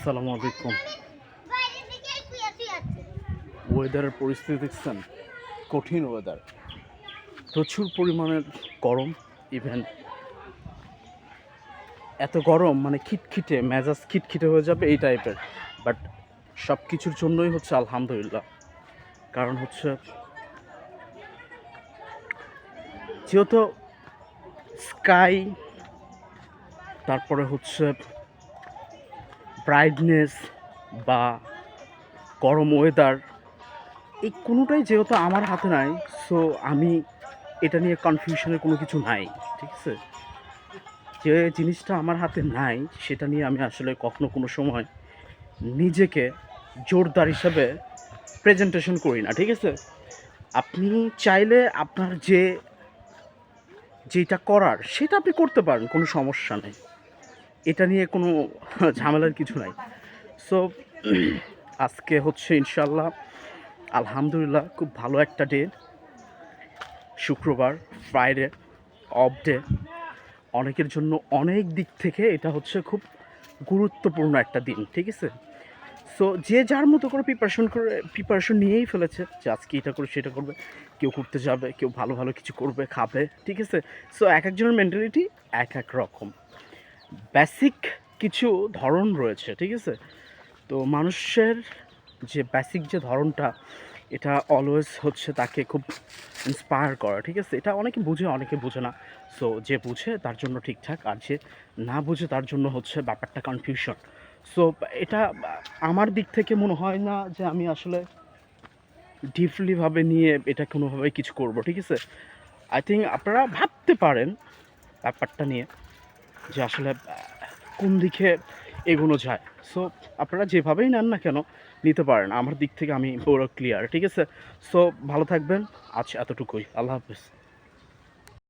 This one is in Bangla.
আসসালামু আলাইকুম। ওয়েদারের পরিস্থিতি দেখছেন? কঠিন ওয়েদার প্রচুর পরিমাণের গরম ইভেন এত গরম মানে খিটখিটে, মেজাজ খিটখিটে হয়ে যাবে এই টাইপের বাট সব কিছুর জন্যই হচ্ছে আলহামদুলিল্লাহ। কারণ হচ্ছে, যেহেতু স্কাই তারপরে হচ্ছে ব্রাইটনেস বা গরম ওয়েদার এই কোনোটাই যেহেতু আমার হাতে নাই সো আমি এটা নিয়ে কনফিউশনের কোনো কিছু নাই, ঠিক আছে? যে জিনিসটা আমার হাতে নাই, সেটা নিয়ে আমি আসলে কখনো কোনো সময় নিজেকে জোরদার হিসাবে প্রেজেন্টেশন করি না, ঠিক আছে? আপনি চাইলে আপনার যে যেটা করার, সেটা আপনি করতে পারেন, কোনো সমস্যা নেই। এটা নিয়ে কোনো ঝামেলার কিছু নাই। সো আজকে হচ্ছে ইনশাল্লাহ আলহামদুলিল্লাহ খুব ভালো একটা ডে শুক্রবার ফ্রাইডে অফ ডে অনেকের জন্য অনেক দিক থেকে এটা হচ্ছে খুব গুরুত্বপূর্ণ একটা দিন, ঠিক আছে? সো যে যার মতো করে প্রিপারেশন করে প্রিপারেশন নিয়েই ফেলেছে যে আজকে এটা করে সেটা করবে। কেউ ঘুরতে যাবে, কেউ ভালো ভালো কিছু করবে, খাবে, ঠিক আছে? সো এক একজনের মেন্টালিটি এক এক রকম। বেসিক কিছু ধরন রয়েছে, ঠিক আছে? তো মানুষের যে বেসিক যে ধরনটা, এটা অলওয়েজ হচ্ছে তাকে খুব ইন্সপায়ার করা, ঠিক আছে? এটা অনেকে বুঝে অনেকে বুঝে না। সো যে বুঝে তার জন্য ঠিকঠাক, আর যে না বুঝে তার জন্য হচ্ছে ব্যাপারটা কনফিউশন সো এটা আমার দিক থেকে মনে হয় না যে আমি আসলে ডিপলিভাবে নিয়ে এটা কোনোভাবে কিছু করব, ঠিক আছে? আই থিঙ্ক আপনারা ভাবতে পারেন ব্যাপারটা নিয়ে। যে আসলে কোন দিকে এগোনো যায়। সো আপনারা যেভাবেই নেন না কেন, নিতে পারেন। আমার দিক থেকে আমি পুরো ক্লিয়ার ঠিক আছে? সো ভালো থাকবেন। আচ্ছা এতটুকুই। আল্লাহ হাফিজ।